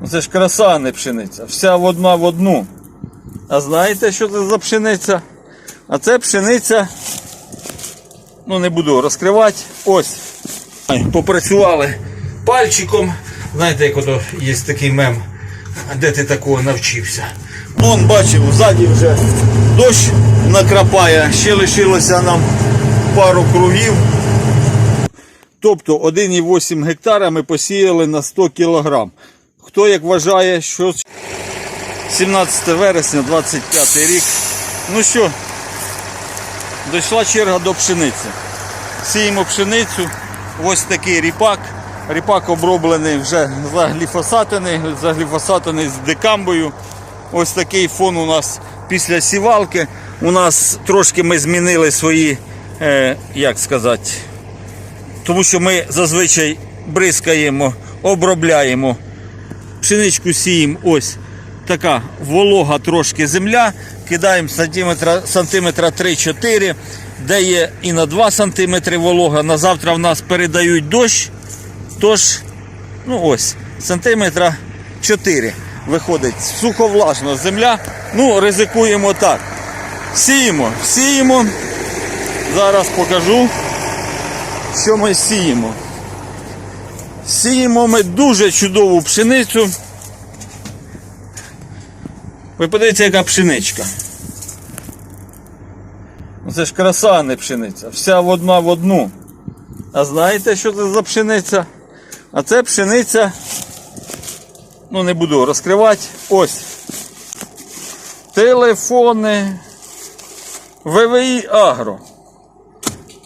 Ну, Це ж краса, не пшениця. Вся в одна в одну. А знаєте, що це за пшениця? А це пшениця. Ну не буду розкривати. Ось. Попрацювали пальчиком. Знаєте, як ото є такий мем, де ти такого навчився. Ну, он бачив, ззаді вже дощ накрапає, ще лишилося нам пару кругів. Тобто 1,8 гектара ми посіяли на 100 кілограм. Хто як вважає, що 17 вересня, 25 рік. Ну що, дійшла черга до пшениці. Сіємо пшеницю, ось такий ріпак. Ріпак оброблений вже загліфосатений, загліфосатений з декамбою. Ось такий фон у нас після сівалки. У нас трошки ми змінили свої, е, як сказати, тому що ми зазвичай бризкаємо, обробляємо. Пшеничку сіємо ось така волога трошки земля. Кидаємо сантиметра, сантиметра 3-4, де є і на 2 сантиметри волога. На завтра в нас передають дощ. Тож, ну ось, сантиметра 4 виходить суховлажна земля. Ну, ризикуємо так. Сіємо, сіємо. Зараз покажу, що ми сіємо. Сіємо ми дуже чудову пшеницю. Ви подивіться, яка пшеничка. Ну, Це ж краса, а не пшениця. Вся в одна в одну. А знаєте, що це за пшениця? А це пшениця. Ну, не буду розкривати. Ось. Телефони. ВВІ Агро.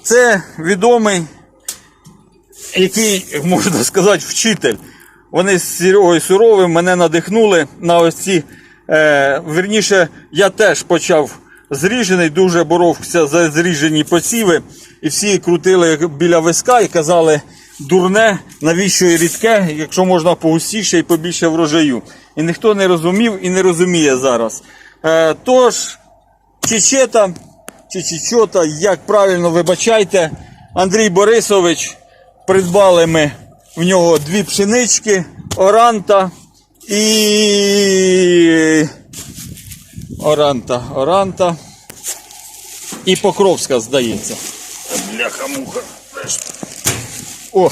Це відомий який, можна сказати, вчитель. Вони з Серегою Суровим мене надихнули на ось ці. Е, верніше, я теж почав зріжений, дуже боровся за зріжені посіви. І всі крутили біля виска і казали, дурне, навіщо і рідке, якщо можна погустіше і побільше врожаю. І ніхто не розумів і не розуміє зараз. Е, тож, Чечета, чи Чечота, як правильно вибачайте, Андрій Борисович. Придбали ми в нього дві пшенички, оранта і. Оранта, оранта. І Покровська, здається. Бляха-муха. О,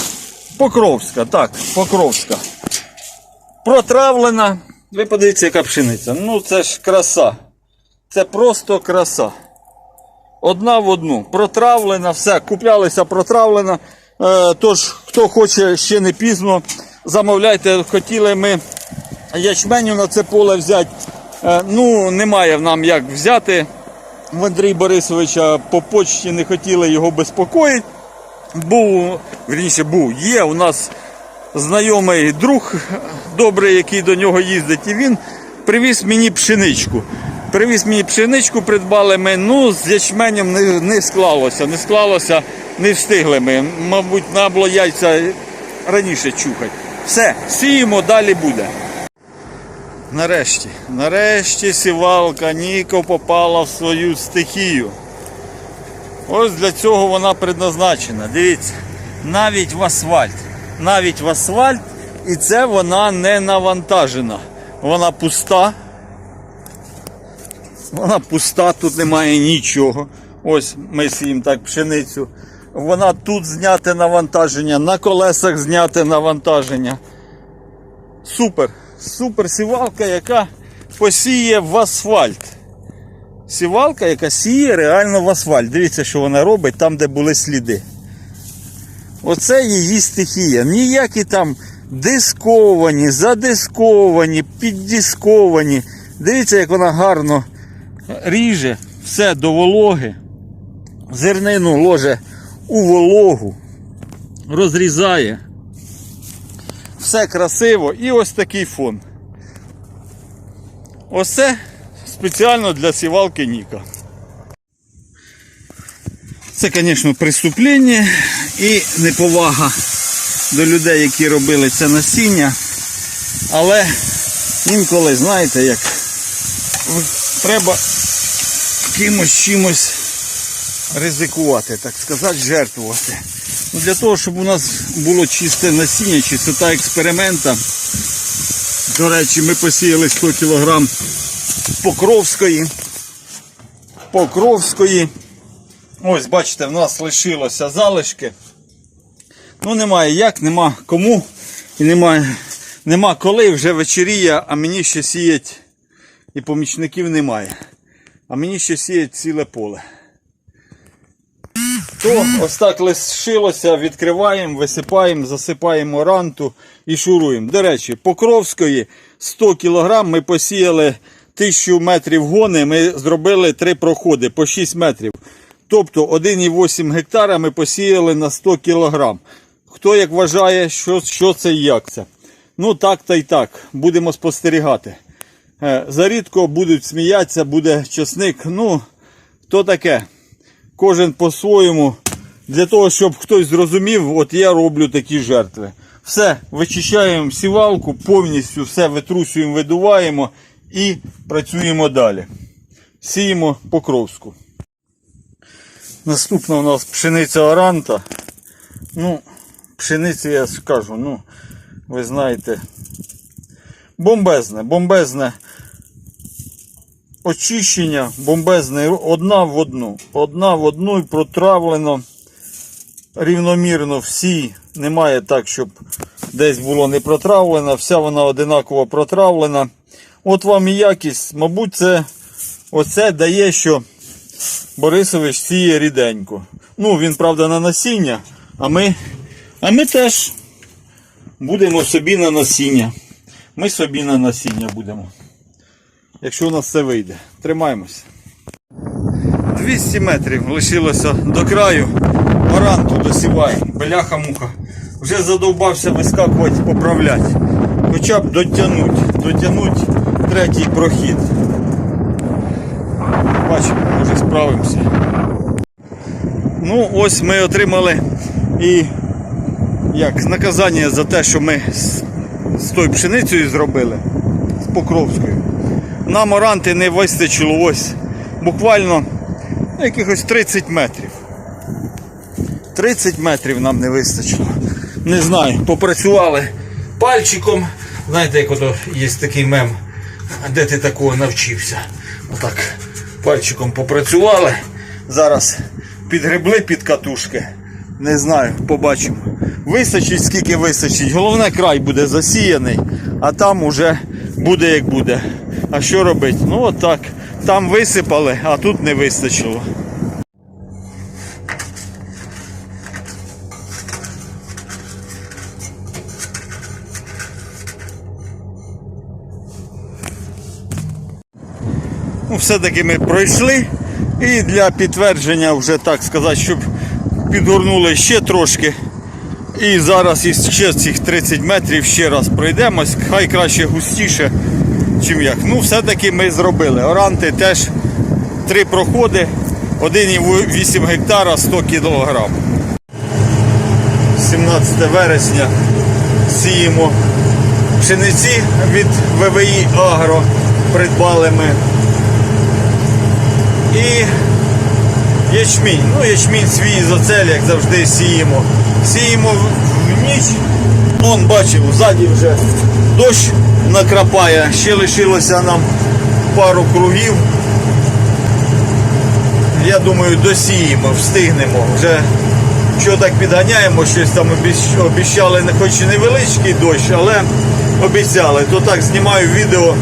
Покровська, так, Покровська. Протравлена. Ви подивіться, яка пшениця. Ну це ж краса. Це просто краса. Одна в одну. Протравлена, все, куплялися протравлена. Е, тож, хто хоче ще не пізно, замовляйте, хотіли ми ячменю на це поле взяти. Е, ну, немає нам як взяти. В Андрій Борисовича по почті не хотіли його безпокоїти. Був, верніше, був, є у нас знайомий друг добрий, який до нього їздить, і він привіз мені пшеничку. Привіз мені пшеничку, придбали ми. Ну, з ячменем не, не склалося, не склалося, не встигли ми. Мабуть, було яйця раніше чухати. Все, сіємо, далі буде. Нарешті, нарешті сівалка Ніко попала в свою стихію. Ось для цього вона предназначена. Дивіться, навіть в асфальт. Навіть в асфальт, і це вона не навантажена. Вона пуста. Вона пуста, тут немає нічого. Ось ми сіємо так пшеницю. Вона тут зняте навантаження, на колесах зняте навантаження. Супер. Супер сівалка, яка посіє в асфальт. Сівалка, яка сіє реально в асфальт. Дивіться, що вона робить там, де були сліди. Оце її стихія. Ніякі там дисковані, задисковані, піддисковані. Дивіться, як вона гарно ріже все до вологи. Зернину ложе у вологу, розрізає. Все красиво і ось такий фон. Оце спеціально для сівалки Ніка. Це, звісно, преступлення і неповага до людей, які робили це насіння. Але інколи, знаєте, як треба кимось чимось ризикувати, так сказати, жертвувати. Ну, для того, щоб у нас було чисте насіння, чистота експеримента, До речі, ми посіяли 100 кг Покровської. Покровської. Ось, бачите, в нас лишилося залишки. Ну, немає як, нема кому. І немає, нема коли, вже вечеріє, а мені ще сіять і помічників немає. А мені ще сіять ціле поле. То ось так лишилося, відкриваємо, висипаємо, засипаємо ранту і шуруємо. До речі, Покровської 100 кг ми посіяли 1000 метрів гони, ми зробили три проходи по 6 метрів. Тобто 1,8 гектара ми посіяли на 100 кг. Хто як вважає, що, що це і як це? Ну так та й так. Будемо спостерігати. Е, Зарідко будуть сміятися, буде чесник. Ну, то таке кожен по-своєму. Для того, щоб хтось зрозумів, от я роблю такі жертви. Все, вичищаємо сівалку, повністю все витрусюємо, видуваємо і працюємо далі. Сіємо покровську. Наступна у нас пшениця оранта. Ну, пшениця я скажу, ну, ви знаєте, бомбезне, бомбезне очищення бомбезне одна в одну. Одна в одну і протравлено рівномірно всі. Немає так, щоб десь було не протравлено. Вся вона одинаково протравлена. От вам і якість. Мабуть, це оце дає, що Борисович сіє ріденько. Ну, він, правда, на насіння, а ми, а ми теж будемо собі на насіння. Ми собі на насіння будемо якщо у нас все вийде. Тримаємося. 200 метрів лишилося до краю. Оранту досіваємо. Беляха-муха. Вже задовбався вискакувати, поправляти. Хоча б дотягнуть. Дотягнуть третій прохід. Бачимо, може справимося. Ну, ось ми отримали і як наказання за те, що ми з, з тою пшеницею зробили, з Покровською нам оранти не вистачило ось буквально ну, якихось 30 метрів. 30 метрів нам не вистачило. Не знаю, попрацювали пальчиком. Знаєте, як ото є такий мем, де ти такого навчився. Отак пальчиком попрацювали. Зараз підгребли під катушки. Не знаю, побачимо. Вистачить, скільки вистачить. Головне, край буде засіяний, а там уже буде як буде. А що робити? Ну от так. Там висипали, а тут не вистачило. Ну, все-таки ми пройшли. І для підтвердження, вже так сказати, щоб підгорнули ще трошки. І зараз із ще цих 30 метрів ще раз пройдемось. Хай краще густіше, чим як. Ну, все-таки ми зробили. Оранти теж три проходи, 1,8 гектара 100 кілограм. 17 вересня сіємо пшениці від ВВІ Агро. Придбали ми. І ячмінь. Ну, ячмінь свій ізоцель, як завжди, сіємо. Сіємо ніч. Он бачив, ззаді вже дощ накрапає. Ще лишилося нам пару кругів. Я думаю, досіємо, встигнемо. Вже що так підганяємо, щось там обіщали, хоч і невеличкий дощ, але обіцяли. То так знімаю відео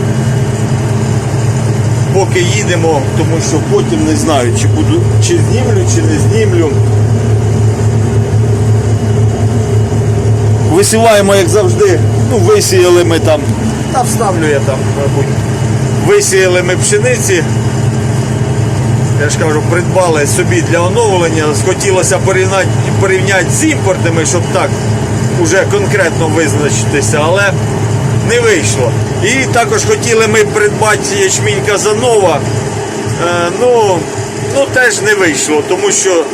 поки їдемо, тому що потім не знаю, чи буду, чи знімлю, чи не знімлю. Висіваємо, як завжди. Ну, висіяли ми там. Та вставлю я там, мабуть. Висіяли ми пшениці. Я ж кажу, придбали собі для оновлення. Хотілося порівняти, порівняти з імпортними, щоб так уже конкретно визначитися, але не вийшло. І також хотіли ми придбати ячмінь Казанова. Е, ну, ну теж не вийшло, тому що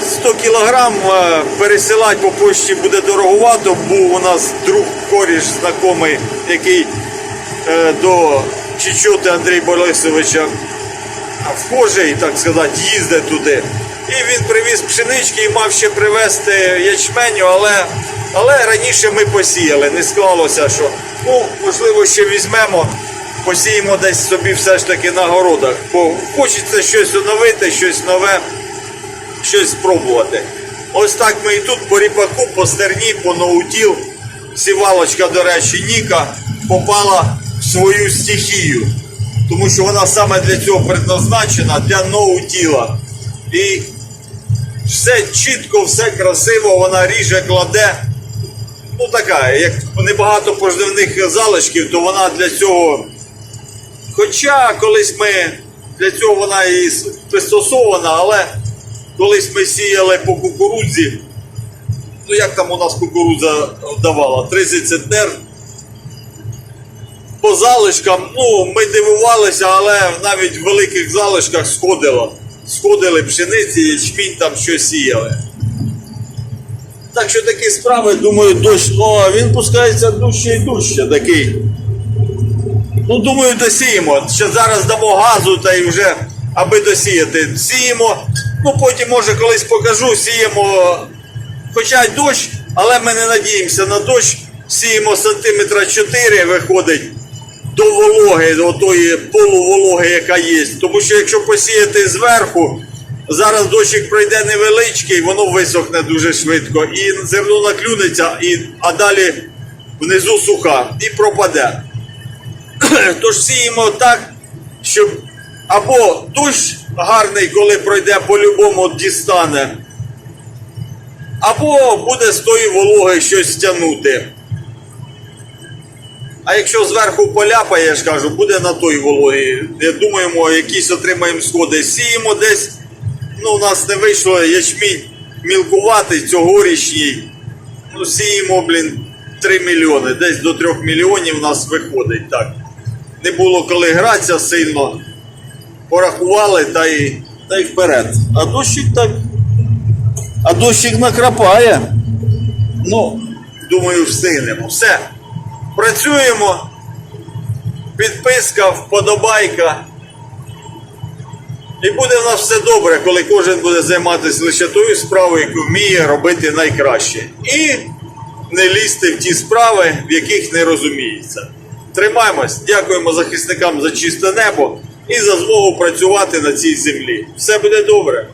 100 кілограм е, пересилати по почті буде дороговато. Був у нас друг коріш знайомий, який е, до Чечоти Андрій Борисовича вхожий, так сказати, їздить туди. І він привіз пшенички і мав ще привезти ячменю, але, але раніше ми посіяли. Не склалося, що ну, можливо, ще візьмемо, посіємо десь собі все ж таки на городах. Бо хочеться щось оновити, щось нове, щось спробувати. Ось так ми і тут по ріпаку, по стерні, по ноутіл. Сівалочка, до речі, Ніка попала в свою стихію. Тому що вона саме для цього предназначена, для ноутіла. І все чітко, все красиво, вона ріже, кладе. Ну така, як небагато поживних залишків, то вона для цього. Хоча колись ми для цього вона і пристосована, але колись ми сіяли по кукурудзі. Ну як там у нас кукурудза давала? 30 центнер. По залишкам, ну, ми дивувалися, але навіть в великих залишках сходило. Сходили пшениці, ячмінь там що сіяли. Так що такі справи, думаю, дощ. О, він пускається дужче і дужче такий. Ну, думаю, досіємо. Ще зараз дамо газу та й вже, аби досіяти. Сіємо. Ну, потім, може, колись покажу, сіємо. Хоча дощ, але ми не надіємося на дощ. Сіємо сантиметра 4 виходить до вологи, до тої полувологи, яка є. Тому що якщо посіяти зверху, зараз дощик пройде невеличкий, воно висохне дуже швидко, і зерно наклюнеться, і, а далі внизу суха і пропаде. Тож сіємо так, щоб або дощ гарний, коли пройде по-любому дістане, або буде з тої вологи щось тягнути. А якщо зверху поляпає, я ж кажу, буде на той вологі. Думаємо, якісь отримаємо сходи. Сіємо десь, ну у нас не вийшло ячмінь мілкуватий цьогорічній. Ну, сіємо, блін, 3 мільйони. Десь до 3 мільйонів у нас виходить. Так. Не було коли гратися сильно. Порахували та й, та й вперед. А дощик так. А дощик накрапає. Ну, думаю, встигнемо. Все. Працюємо. Підписка, вподобайка. І буде в нас все добре, коли кожен буде займатися лише тою справою, яку вміє робити найкраще. І не лізти в ті справи, в яких не розуміється. Тримаємось, дякуємо захисникам за чисте небо і за змогу працювати на цій землі. Все буде добре.